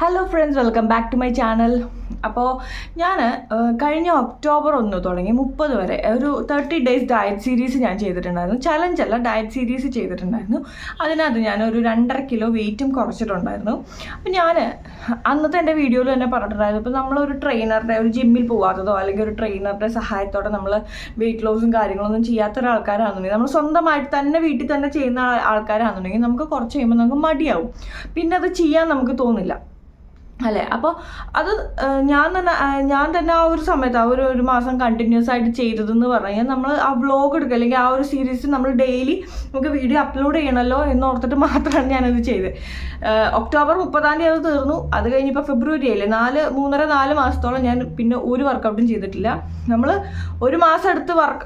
Hello friends welcome back to my channel അപ്പോൾ ഞാൻ കഴിഞ്ഞ ഒക്ടോബർ ഒന്ന് തുടങ്ങി മുപ്പത് വരെ ഒരു തേർട്ടി ഡേയ്സ് ഡയറ്റ് സീരീസ് ഞാൻ ചെയ്തിട്ടുണ്ടായിരുന്നു. ചലഞ്ച് അല്ല ഡയറ്റ് സീരീസ് ചെയ്തിട്ടുണ്ടായിരുന്നു. അതിനകത്ത് ഞാൻ ഒരു രണ്ടര കിലോ വെയിറ്റും കുറച്ചിട്ടുണ്ടായിരുന്നു. അപ്പോൾ ഞാൻ അന്നത്തെ എന്റെ വീഡിയോയിൽ തന്നെ പറഞ്ഞിട്ടുണ്ടായിരുന്നു. ഇപ്പോൾ നമ്മളൊരു ട്രെയിനറുടെ ഒരു ജിമ്മിൽ പോകാത്തതോ അല്ലെങ്കിൽ ഒരു ട്രെയിനറുടെ സഹായത്തോടെ നമ്മൾ വെയിറ്റ് ലോസും കാര്യങ്ങളൊന്നും ചെയ്യാത്ത ഒരാൾക്കാരാണെന്നുണ്ടെങ്കിൽ നമ്മൾ സ്വന്തമായിട്ട് തന്നെ വീട്ടിൽ തന്നെ ചെയ്യുന്ന ആൾക്കാരാണെന്നുണ്ടെങ്കിൽ നമുക്ക് കുറച്ച് കഴിയുമ്പോൾ നമുക്ക് മടിയാവും. പിന്നെ അത് ചെയ്യാൻ നമുക്ക് തോന്നില്ല. അല്ലേ? അപ്പോൾ അത് ഞാൻ തന്നെ ഞാൻ തന്നെ ആ ഒരു സമയത്ത് ആ ഒരു ഒരു മാസം കണ്ടിന്യൂസ് ആയിട്ട് ചെയ്തതെന്ന് പറഞ്ഞു കഴിഞ്ഞാൽ നമ്മൾ ആ വ്ലോഗ് എടുക്കുക. അല്ലെങ്കിൽ ആ ഒരു സീരീസ് നമ്മൾ ഡെയിലി നമുക്ക് വീഡിയോ അപ്ലോഡ് ചെയ്യണമല്ലോ എന്ന് ഓർത്തിട്ട് മാത്രമാണ് ഞാനത് ചെയ്തത്. ഒക്ടോബർ മുപ്പതാം തീയതി അത് തീർന്നു. അത് കഴിഞ്ഞിപ്പോൾ ഫെബ്രുവരി അല്ലേ? നാല് മൂന്നര നാല് മാസത്തോളം ഞാൻ പിന്നെ ഒരു വർക്കൗട്ടും ചെയ്തിട്ടില്ല. നമ്മൾ ഒരു മാസം എടുത്ത് വർക്ക്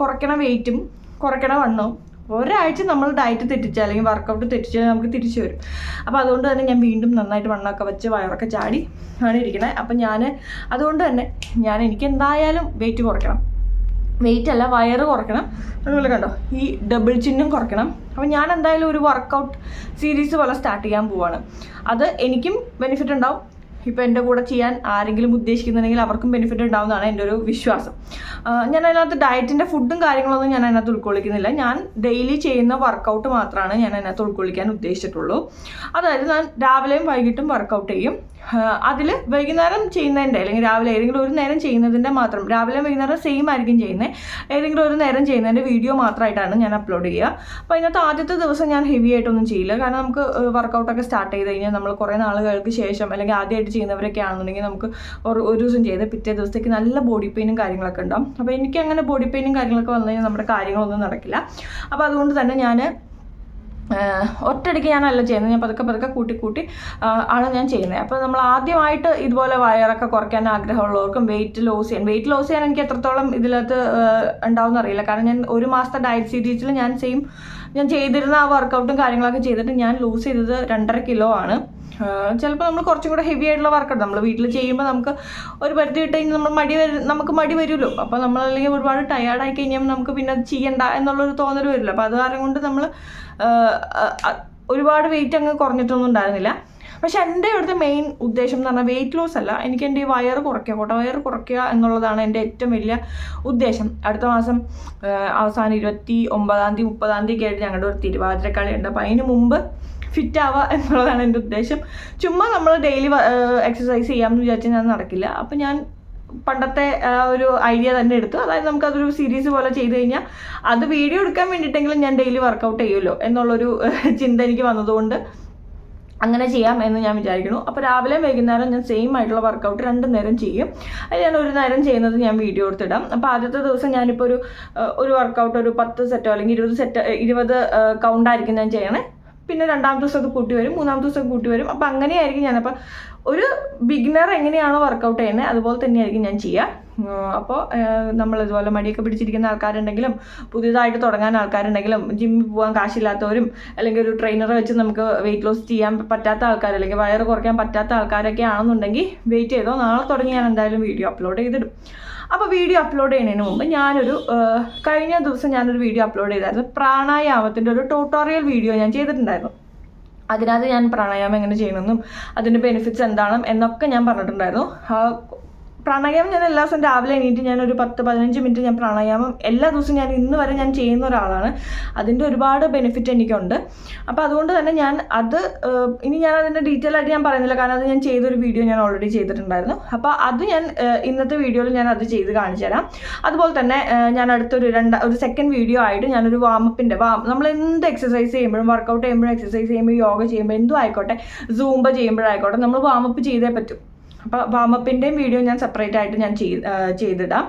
കുറയ്ക്കണ വെയിറ്റും കുറയ്ക്കണ വണ്ണവും ഒരാഴ്ച നമ്മൾ ഡയറ്റ് തെറ്റിച്ച് അല്ലെങ്കിൽ വർക്കൗട്ട് തെറ്റിച്ച് നമുക്ക് തിരിച്ചു വരും. അപ്പോൾ അതുകൊണ്ട് തന്നെ ഞാൻ വീണ്ടും നന്നായിട്ട് വണ്ണമൊക്കെ വെച്ച് വയറൊക്കെ ചാടി ആണ് ഇരിക്കണത് അപ്പം ഞാൻ അതുകൊണ്ട് തന്നെ ഞാൻ എനിക്ക് എന്തായാലും വെയിറ്റ് കുറയ്ക്കണം. വെയിറ്റ് അല്ല വയറ് കുറയ്ക്കണം. അതുപോലെ കണ്ടോ ഈ ഡബിൾ ചിഹ്നം കുറയ്ക്കണം. അപ്പോൾ ഞാൻ എന്തായാലും ഒരു വർക്കൗട്ട് സീരീസ് പോലെ സ്റ്റാർട്ട് ചെയ്യാൻ പോവാണ്. അത് എനിക്കും ബെനിഫിറ്റ് ഉണ്ടാവും. ഇപ്പോൾ എന്റെ കൂടെ ചെയ്യാൻ ആരെങ്കിലും ഉദ്ദേശിക്കുന്നുണ്ടെങ്കിൽ അവർക്കും ബെനിഫിറ്റ് ഉണ്ടാവുന്നതാണ് എന്റെ ഒരു വിശ്വാസം. ഞാൻ അതിനകത്ത് ഡയറ്റിന്റെ ഫുഡും കാര്യങ്ങളൊന്നും ഞാൻ അതിനകത്ത് ഉൾക്കൊള്ളിക്കുന്നില്ല. ഞാൻ ഡെയിലി ചെയ്യുന്ന വർക്കൗട്ട് മാത്രമാണ് ഞാൻ അതിനകത്ത് ഉൾക്കൊള്ളിക്കാൻ ഉദ്ദേശിച്ചിട്ടുള്ളൂ. അതായത് ഞാൻ രാവിലെയും വൈകിട്ടും വർക്കൗട്ട് ചെയ്യും. അതിൽ വൈകുന്നേരം ചെയ്യുന്നതിന്റെ അല്ലെങ്കിൽ രാവിലെ ഏതെങ്കിലും ഒരു നേരം ചെയ്യുന്നതിന്റെ മാത്രം രാവിലെ വൈകുന്നേരം സെയിം ആയിരിക്കും ചെയ്യുന്നത് ഏതെങ്കിലും ഒരു നേരം ചെയ്യുന്നതിന്റെ വീഡിയോ മാത്രമായിട്ടാണ് ഞാൻ അപ്ലോഡ് ചെയ്യുക. അപ്പോൾ അതിനകത്ത് ആദ്യത്തെ ദിവസം ഞാൻ ഹെവി ആയിട്ടൊന്നും ചെയ്യില്ല. കാരണം നമുക്ക് വർക്കൗട്ടൊക്കെ സ്റ്റാർട്ട് ചെയ്ത് കഴിഞ്ഞാൽ നമ്മൾ കുറേ നാളുകൾക്ക് ശേഷം അല്ലെങ്കിൽ ആദ്യമായിട്ട് ചെയ്യുന്നവരൊക്കെ ആണെന്നുണ്ടെങ്കിൽ നമുക്ക് ഒരു ദിവസം ചെയ്ത് പിറ്റേ ദിവസത്തേക്ക് നല്ല ബോഡി പെയിനും കാര്യങ്ങളൊക്കെ ഉണ്ടാവും. അപ്പോൾ എനിക്ക് അങ്ങനെ ബോഡി പെയിനും കാര്യങ്ങളൊക്കെ വന്നു കഴിഞ്ഞാൽ നമ്മുടെ കാര്യങ്ങളൊന്നും നടക്കില്ല. അപ്പോൾ അതുകൊണ്ട് തന്നെ ഞാൻ ഒറ്റയടിക്ക് ഞാനല്ല ചെയ്യുന്നത്. ഞാൻ പതുക്കെ പതുക്കെ കൂട്ടി കൂട്ടി ആണ് ഞാൻ ചെയ്യുന്നത്. അപ്പോൾ നമ്മൾ ആദ്യമായിട്ട് ഇതുപോലെ വയറൊക്കെ കുറയ്ക്കാൻ ആഗ്രഹമുള്ളവർക്കും വെയിറ്റ് ലോസ് ചെയ്യാൻ വെയിറ്റ് ലോസ് ചെയ്യാൻ എനിക്ക് എത്രത്തോളം ഇതിനകത്ത് ഉണ്ടാവും അറിയില്ല. കാരണം ഞാൻ ഒരു മാസത്തെ ഡയറ്റ് സീരീസിൽ ഞാൻ സെയിം ഞാൻ ചെയ്തിരുന്ന ആ വർക്കൗട്ടും കാര്യങ്ങളൊക്കെ ചെയ്തിട്ട് ഞാൻ ലൂസ് ചെയ്തത് രണ്ടര കിലോ ആണ്. ചിലപ്പോൾ നമ്മൾ കുറച്ചും കൂടെ ഹെവി ആയിട്ടുള്ള വർക്കാണ് നമ്മൾ വീട്ടിൽ ചെയ്യുമ്പോൾ നമുക്ക് ഒരു പരിധി ഇട്ട് കഴിഞ്ഞാൽ നമ്മൾ മടി വരും നമുക്ക് മടി വരുമല്ലോ. അപ്പോൾ നമ്മൾ അല്ലെങ്കിൽ ഒരുപാട് ടയേർഡായി കഴിഞ്ഞാൽ നമുക്ക് പിന്നെ അത് ചെയ്യണ്ട എന്നുള്ളൊരു തോന്നൽ വരില്ല. അപ്പോൾ അത് കാരണം കൊണ്ട് നമ്മൾ ഒരുപാട് വെയിറ്റ് അങ്ങ് കുറഞ്ഞിട്ടൊന്നും ഉണ്ടായിരുന്നില്ല. പക്ഷെ എന്റെ ഇവിടുത്തെ മെയിൻ ഉദ്ദേശം എന്ന് പറഞ്ഞാൽ വെയിറ്റ് ലോസ് അല്ല. എനിക്ക് എന്റെ ഈ വയറ് കുറയ്ക്കുക കോട്ട വയറ് കുറയ്ക്കുക എന്നുള്ളതാണ് എന്റെ ഏറ്റവും വലിയ ഉദ്ദേശം. അടുത്ത മാസം അവസാനം ഇരുപത്തി ഒമ്പതാം തീയതി മുപ്പതാം തീയതി ആയിട്ട് ഞങ്ങളുടെ ഒരു തിരുവാതിരക്കളി ഉണ്ട്. അപ്പോൾ അതിന് മുമ്പ് ഫിറ്റ് ആവുക എന്നുള്ളതാണ് എന്റെ ഉദ്ദേശം. ചുമ്മാ നമ്മൾ ഡെയിലി എക്സസൈസ് ചെയ്യാമെന്ന് വിചാരിച്ച് ഞാൻ നടക്കില്ല. അപ്പം ഞാൻ പണ്ടത്തെ ഒരു ഐഡിയ തന്നെ എടുത്തു. അതായത് നമുക്ക് അതൊരു സീരീസ് പോലെ ചെയ്ത് കഴിഞ്ഞാൽ അത് വീഡിയോ എടുക്കാൻ വേണ്ടിയിട്ടെങ്കിലും ഞാൻ ഡെയിലി വർക്കൗട്ട് ചെയ്യുമല്ലോ എന്നുള്ളൊരു ചിന്ത എനിക്ക് വന്നതുകൊണ്ട് അങ്ങനെ ചെയ്യാം എന്ന് ഞാൻ വിചാരിക്കുന്നു. അപ്പോൾ രാവിലെ വൈകുന്നേരം ഞാൻ സെയിം ആയിട്ടുള്ള വർക്കൗട്ട് രണ്ട് നേരം ചെയ്യും. അത് ഞാൻ ഒരു നേരം ചെയ്യുന്നത് ഞാൻ വീഡിയോ എടുത്തിടാം. അപ്പോൾ ആദ്യത്തെ ദിവസം ഞാനിപ്പോൾ ഒരു ഒരു വർക്കൗട്ട് ഒരു പത്ത് സെറ്റോ അല്ലെങ്കിൽ ഇരുപത് സെറ്റ് ഇരുപത് കൗണ്ടായിരിക്കും ഞാൻ ചെയ്യണേ. പിന്നെ രണ്ടാമത്തെ ദിവസം അത് കൂട്ടി വരും മൂന്നാമത്തെ ദിവസം കൂട്ടി വരും. അപ്പോൾ അങ്ങനെയായിരിക്കും ഞാൻ ഞാനപ്പോൾ ഒരു ബിഗിനർ എങ്ങനെയാണോ വർക്കൗട്ട് ചെയ്യുന്നത് അതുപോലെ തന്നെയായിരിക്കും ഞാൻ ചെയ്യുക. അപ്പോൾ നമ്മൾ ഇതുപോലെ മടിയൊക്കെ പിടിച്ചിരിക്കുന്ന ആൾക്കാരുണ്ടെങ്കിലും പുതിയതായിട്ട് തുടങ്ങാൻ ആൾക്കാരുണ്ടെങ്കിലും ജിമ്മിൽ പോകാൻ കാശില്ലാത്തവരും അല്ലെങ്കിൽ ഒരു ട്രെയിനറെ വെച്ച് നമുക്ക് വെയിറ്റ് ലോസ് ചെയ്യാൻ പറ്റാത്ത ആൾക്കാർ അല്ലെങ്കിൽ വയറ് കുറയ്ക്കാൻ പറ്റാത്ത ആൾക്കാരൊക്കെ ആണെന്നുണ്ടെങ്കിൽ വെയിറ്റ് ചെയ്തോ നാളെ തുടങ്ങി ഞാൻ എന്തായാലും വീഡിയോ അപ്ലോഡ് ചെയ്തിടും. അപ്പോൾ വീഡിയോ അപ്ലോഡ് ചെയ്യുന്നതിന് മുമ്പ് ഞാനൊരു കഴിഞ്ഞ ദിവസം ഞാനൊരു വീഡിയോ അപ്ലോഡ് ചെയ്തായിരുന്നു. പ്രാണായാമത്തിന്റെ ഒരു ട്യൂട്ടോറിയൽ വീഡിയോ ഞാൻ ചെയ്തിട്ടുണ്ടായിരുന്നു. അതിനകത്ത് ഞാൻ പ്രാണായാമം എങ്ങനെ ചെയ്യണമെന്നും അതിന്റെ ബെനിഫിറ്റ്സ് എന്താണ് എന്നൊക്കെ ഞാൻ പറഞ്ഞിട്ടുണ്ടായിരുന്നു. പ്രാണായാമം ഞാൻ എല്ലാ ദിവസവും രാവിലെ എണീറ്റ് ഞാൻ ഒരു പത്ത് പതിനഞ്ച് മിനിറ്റ് ഞാൻ പ്രാണായാമം. എല്ലാ ദിവസവും ഞാൻ ഇന്ന് വരെ ഞാൻ ചെയ്യുന്ന ഒരാളാണ്. അതിന്റെ ഒരുപാട് ബെനിഫിറ്റ് എനിക്കുണ്ട്. അപ്പോൾ അതുകൊണ്ട് തന്നെ ഞാൻ അത് ഇനി ഞാൻ അതിന്റെ ഡീറ്റെയിൽ ആയിട്ട് ഞാൻ പറയുന്നില്ല. കാരണം അത് ഞാൻ ചെയ്തൊരു വീഡിയോ ഞാൻ ഓൾറെഡി ചെയ്തിട്ടുണ്ടായിരുന്നു. അപ്പോൾ അത് ഞാൻ ഇന്നത്തെ വീഡിയോയിൽ ഞാൻ അത് ചെയ്ത് കാണിച്ചു തരാം. അതുപോലെ തന്നെ ഞാൻ അടുത്തൊരു രണ്ട് ഒരു സെക്കൻഡ് വീഡിയോ ആയിട്ട് ഞാനൊരു വാമപ്പിന്റെ വാം നമ്മൾ എന്ത് എക്സസൈസ് ചെയ്യുമ്പോഴും വർക്കൗട്ട് ചെയ്യുമ്പോഴും എക്സസൈസ് ചെയ്യുമ്പോൾ യോഗ ചെയ്യുമ്പോൾ എന്തും ആയിക്കോട്ടെ സൂംബ ചെയ്യുമ്പോഴായിക്കോട്ടെ നമ്മൾ വാമപ്പ് ചെയ്തേ പറ്റും. അപ്പോൾ വാമപ്പിന്റെയും വീഡിയോ ഞാൻ സെപ്പറേറ്റ് ആയിട്ട് ഞാൻ ചെയ്തിടാം.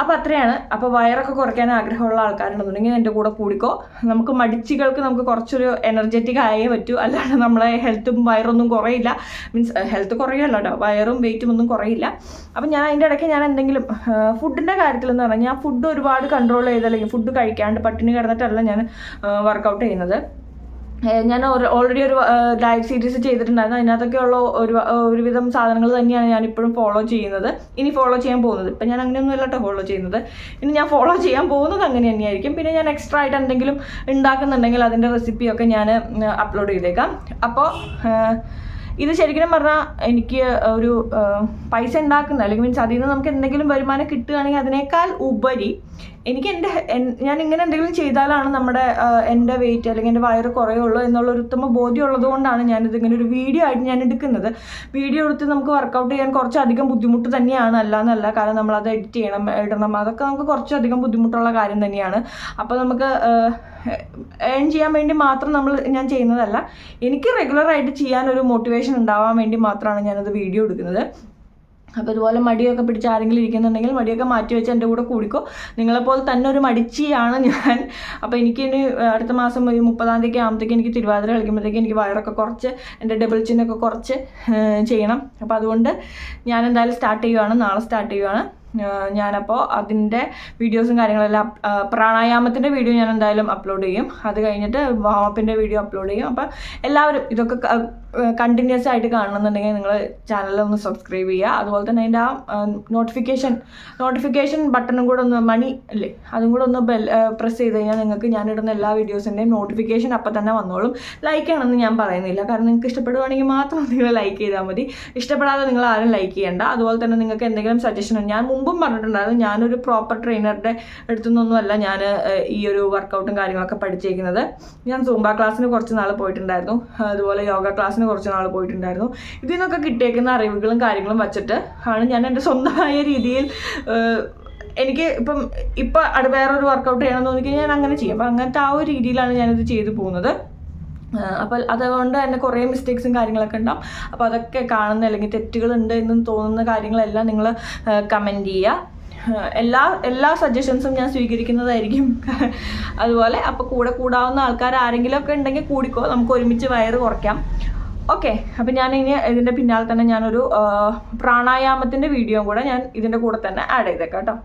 അപ്പോൾ അത്രയാണ്. അപ്പോൾ വയറൊക്കെ കുറയ്ക്കാൻ ആഗ്രഹമുള്ള ആൾക്കാരുണ്ടെന്നുണ്ടെങ്കിൽ എന്റെ കൂടെ കൂടിക്കോ. നമുക്ക് മടിച്ചുകൾക്ക് നമുക്ക് കുറച്ചൊരു എനർജറ്റിക് ആയേ പറ്റൂ. അല്ലാണ്ട് നമ്മളെ ഹെൽത്തും വയറൊന്നും കുറയില്ല. മീൻസ് ഹെൽത്ത് കുറയല്ല കേട്ടോ വയറും വെയിറ്റും ഒന്നും കുറയില്ല. അപ്പോൾ ഞാൻ അതിന്റെ ഇടയ്ക്ക് ഞാൻ എന്തെങ്കിലും ഫുഡിന്റെ കാര്യത്തിൽ എന്ന് പറഞ്ഞാൽ ഞാൻ ഫുഡ് ഒരുപാട് കൺട്രോൾ ചെയ്ത് അല്ലെങ്കിൽ ഫുഡ് കഴിക്കാണ്ട് പട്ടിണി കിടന്നിട്ടല്ല ഞാൻ വർക്കൗട്ട് ചെയ്യുന്നത്. ഞാൻ ഓൾറെഡി ഒരു ഡയറ്റ് സീരീസ് ചെയ്തിട്ടുണ്ടായിരുന്നു. അതിനകത്തൊക്കെയുള്ള ഒരു ഒരുവിധം സാധനങ്ങൾ തന്നെയാണ് ഞാൻ ഇപ്പോഴും ഫോളോ ചെയ്യുന്നത്. ഇനി ഫോളോ ചെയ്യാൻ പോകുന്നത്. ഇപ്പം ഞാൻ അങ്ങനെയൊന്നും അല്ല കേട്ടോ ഫോളോ ചെയ്യുന്നത്. ഇനി ഞാൻ ഫോളോ ചെയ്യാൻ പോകുന്നത് അങ്ങനെ തന്നെയായിരിക്കും. പിന്നെ ഞാൻ എക്സ്ട്രാ ആയിട്ട് എന്തെങ്കിലും ഉണ്ടാക്കുന്നുണ്ടെങ്കിൽ അതിന്റെ റെസിപ്പിയൊക്കെ ഞാൻ അപ്ലോഡ് ചെയ്തേക്കാം. അപ്പോൾ ഇത് ശരിക്കും പറഞ്ഞാൽ എനിക്ക് ഒരു പൈസ ഉണ്ടാക്കുന്ന അല്ലെങ്കിൽ മീൻസ് അതിൽ നിന്ന് നമുക്ക് എന്തെങ്കിലും വരുമാനം കിട്ടുകയാണെങ്കിൽ അതിനേക്കാൾ ഉപരി എനിക്ക് എന്റെ എൻ- ഞാൻ ഇങ്ങനെ എന്തെങ്കിലും ചെയ്താലാണ് നമ്മുടെ എന്റെ വെയിറ്റ് അല്ലെങ്കിൽ എന്റെ വയറ് കുറയുള്ളൂ എന്നുള്ള ഒരു ഉത്തമ ബോധ്യം ഉള്ളത് കൊണ്ടാണ് ഞാനിത് ഇങ്ങനെ ഒരു വീഡിയോ ആയിട്ട് ഞാൻ എടുക്കുന്നത്. വീഡിയോ എടുത്ത് നമുക്ക് വർക്കൗട്ട് ചെയ്യാൻ കുറച്ചധികം ബുദ്ധിമുട്ട് തന്നെയാണ്. അല്ലാന്നല്ല കാരണം കാരണം നമ്മളത് എഡിറ്റ് ചെയ്യണം ഇടണം. അതൊക്കെ നമുക്ക് കുറച്ചധികം ബുദ്ധിമുട്ടുള്ള കാര്യം തന്നെയാണ്. അപ്പോൾ നമുക്ക് ഏൺ ചെയ്യാൻ വേണ്ടി മാത്രം നമ്മൾ ഞാൻ ചെയ്യുന്നതല്ല എനിക്ക് റെഗുലറായിട്ട് ചെയ്യാൻ ഒരു മോട്ടിവേഷൻ ഉണ്ടാവാൻ വേണ്ടി മാത്രമാണ് ഞാനത് വീഡിയോ എടുക്കുന്നത്. അപ്പോൾ ഇതുപോലെ മടിയൊക്കെ പിടിച്ച് ആരെങ്കിലും ഇരിക്കുന്നുണ്ടെങ്കിൽ മടിയൊക്കെ മാറ്റി വെച്ച് എന്റെ കൂടെ കൂടിക്കോ. നിങ്ങളെപ്പോലെ തന്നെ ഒരു മടിച്ചിയാണ് ഞാൻ. അപ്പോൾ എനിക്ക് ഇനി അടുത്ത മാസം ഒരു മുപ്പതാം തീയതി ആകുമ്പോഴത്തേക്ക് എനിക്ക് തിരുവാതിര കളിക്കുമ്പോഴത്തേക്ക് എനിക്ക് വയറൊക്കെ കുറച്ച് എന്റെ ഡബിൾ ചിന്നൊക്കെ കുറച്ച് ചെയ്യണം. അപ്പോൾ അതുകൊണ്ട് ഞാൻ എന്തായാലും സ്റ്റാർട്ട് ചെയ്യുവാണ്. നാളെ സ്റ്റാർട്ട് ചെയ്യുവാണ്. ഞാനപ്പോൾ അതിന്റെ വീഡിയോസും കാര്യങ്ങളെല്ലാം പ്രാണായാമത്തിന്റെ വീഡിയോ ഞാൻ എന്തായാലും അപ്ലോഡ് ചെയ്യും. അത് കഴിഞ്ഞിട്ട് വാമപ്പിന്റെ വീഡിയോ അപ്ലോഡ് ചെയ്യും. അപ്പോൾ എല്ലാവരും ഇതൊക്കെ കണ്ടിന്യൂസ് ആയിട്ട് കാണണമെന്നുണ്ടെങ്കിൽ നിങ്ങൾ ചാനൽ ഒന്ന് സബ്സ്ക്രൈബ് ചെയ്യുക. അതുപോലെ തന്നെ അതിന്റെ ആ നോട്ടിഫിക്കേഷൻ നോട്ടിഫിക്കേഷൻ ബട്ടണും കൂടെ ഒന്ന് മണി അല്ലേ? അതും കൂടെ ഒന്ന് ബെൽ പ്രസ് ചെയ്ത് കഴിഞ്ഞാൽ നിങ്ങൾക്ക് ഞാനിടുന്ന എല്ലാ വീഡിയോസിന്റെയും നോട്ടിഫിക്കേഷൻ അപ്പം തന്നെ വന്നോളും. ലൈക്ക് ആണെന്ന് ഞാൻ പറയുന്നില്ല. കാരണം നിങ്ങൾക്ക് ഇഷ്ടപ്പെടുവാണെങ്കിൽ മാത്രം നിങ്ങൾ ലൈക്ക് ചെയ്താൽ മതി. ഇഷ്ടപ്പെടാതെ നിങ്ങൾ ആരും ലൈക്ക് ചെയ്യേണ്ട. അതുപോലെ തന്നെ നിങ്ങൾക്ക് എന്തെങ്കിലും സജഷനോ ഞാൻ മുമ്പും പറഞ്ഞിട്ടുണ്ടായിരുന്നു ഞാനൊരു പ്രോപ്പർ ട്രെയിനറുടെ അടുത്തുനിന്നൊന്നുമല്ല ഞാൻ ഈ ഒരു വർക്കൗട്ടും കാര്യങ്ങളൊക്കെ പഠിച്ചേക്കുന്നത്. ഞാൻ സൂംബ ക്ലാസ്സിന് കുറച്ച് നാൾ പോയിട്ടുണ്ടായിരുന്നു. അതുപോലെ യോഗ ക്ലാസ്സിന് കുറച്ച് നാൾ പോയിട്ടുണ്ടായിരുന്നു. ഇതിൽ നിന്നൊക്കെ കിട്ടിയേക്കുന്ന അറിവുകളും കാര്യങ്ങളും വച്ചിട്ട് ആണ് ഞാൻ എന്റെ സ്വന്തമായ രീതിയിൽ എനിക്ക് ഇപ്പം ഇപ്പം വേറൊരു വർക്കൗട്ട് ചെയ്യണമെന്ന് തോന്നിക്കഴിഞ്ഞാൽ ഞാൻ അങ്ങനെ ചെയ്യും. അപ്പം അങ്ങനത്തെ ആ ഒരു രീതിയിലാണ് ഞാനിത് ചെയ്തു പോകുന്നത്. അപ്പോൾ അതുകൊണ്ട് തന്നെ കുറേ മിസ്റ്റേക്സും കാര്യങ്ങളൊക്കെ ഉണ്ടാവും. അപ്പോൾ അതൊക്കെ കാണുന്ന അല്ലെങ്കിൽ തെറ്റുകളുണ്ട് എന്ന് തോന്നുന്ന കാര്യങ്ങളെല്ലാം നിങ്ങൾ കമന്റ് ചെയ്യുക. എല്ലാ എല്ലാ സജഷൻസും ഞാൻ സ്വീകരിക്കുന്നതായിരിക്കും. അതുപോലെ അപ്പോൾ കൂടെ കൂടാവുന്ന ആൾക്കാർ ആരെങ്കിലും ഒക്കെ ഉണ്ടെങ്കിൽ കൂടിക്കോ. നമുക്ക് ഒരുമിച്ച് വയറ് കുറയ്ക്കാം. ഓക്കെ അപ്പം ഞാൻ ഇനി ഇതിന്റെ പിന്നാലെ തന്നെ ഞാനൊരു പ്രാണായാമത്തിന്റെ വീഡിയോയും കൂടെ ഞാൻ ഇതിന്റെ കൂടെ തന്നെ ആഡ് ചെയ്തേക്കാം കേട്ടോ.